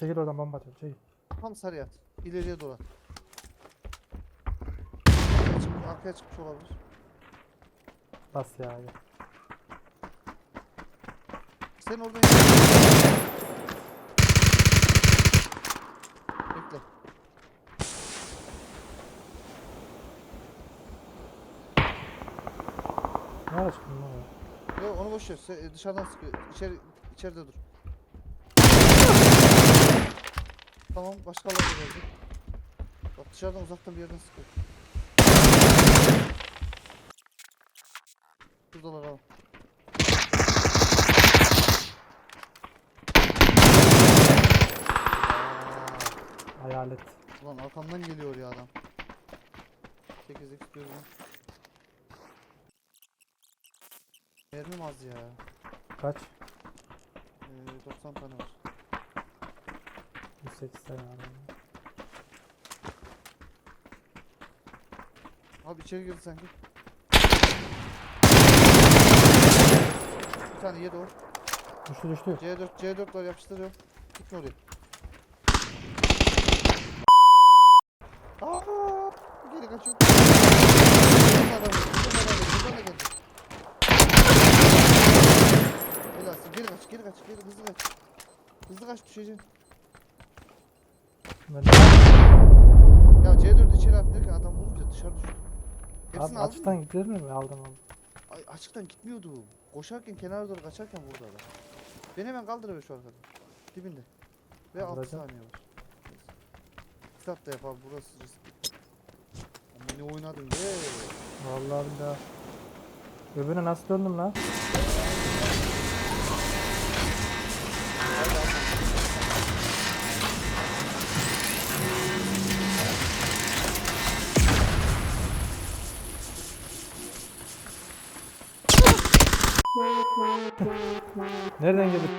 Çekil oradan bomba atıyorum. Çekil. Tam sarıya at. İleriye doğru at. Arkaya, çık, arkaya çıkmış olabilir. Bas ya. ya. Sen oradan Bekle. Nerede çıktın lan? ya? Yok onu boş ver. Sen, e, dışarıdan sıkıyor. İçeri, içeride dur. Tamam başkaları da geldi. Bak dışarıdan uzaktan bir yerden sıkıyor. Şuradalar abi. Hayalet. Ulan arkamdan geliyor ya adam. 8 x diyorum. Mermim az ya. Kaç? Ee, 90 tane var. 108 tane var. Abi içeri girdi sanki. Bir tane yedi o. Düştü düştü. C4 C4 var yapıştırıyor. Gitme oraya. Aa, geri kaçıyor. Buradan adam buradan adam buradan da geldi. Helalsin, geri kaç, geri kaç, geri hızlı kaç. Hızlı kaç düşeceksin. Ben Ya C4 içeri attırırken adam vurunca dışarı düştü. Hepsini Abi aldın açıktan mı? gidilir mi? Aldım aldım. Ay, açıktan gitmiyordu. Koşarken kenara doğru kaçarken vurdu adam. Beni hemen kaldırıyor şu arkada. Dibinde. Ve 6 Kaldıracağım. saniye var. Kitap da yap abi burası riskli. Ama ne oynadın be. Vallahi billahi. Öbürüne nasıl döndüm lan? Nereden geldik?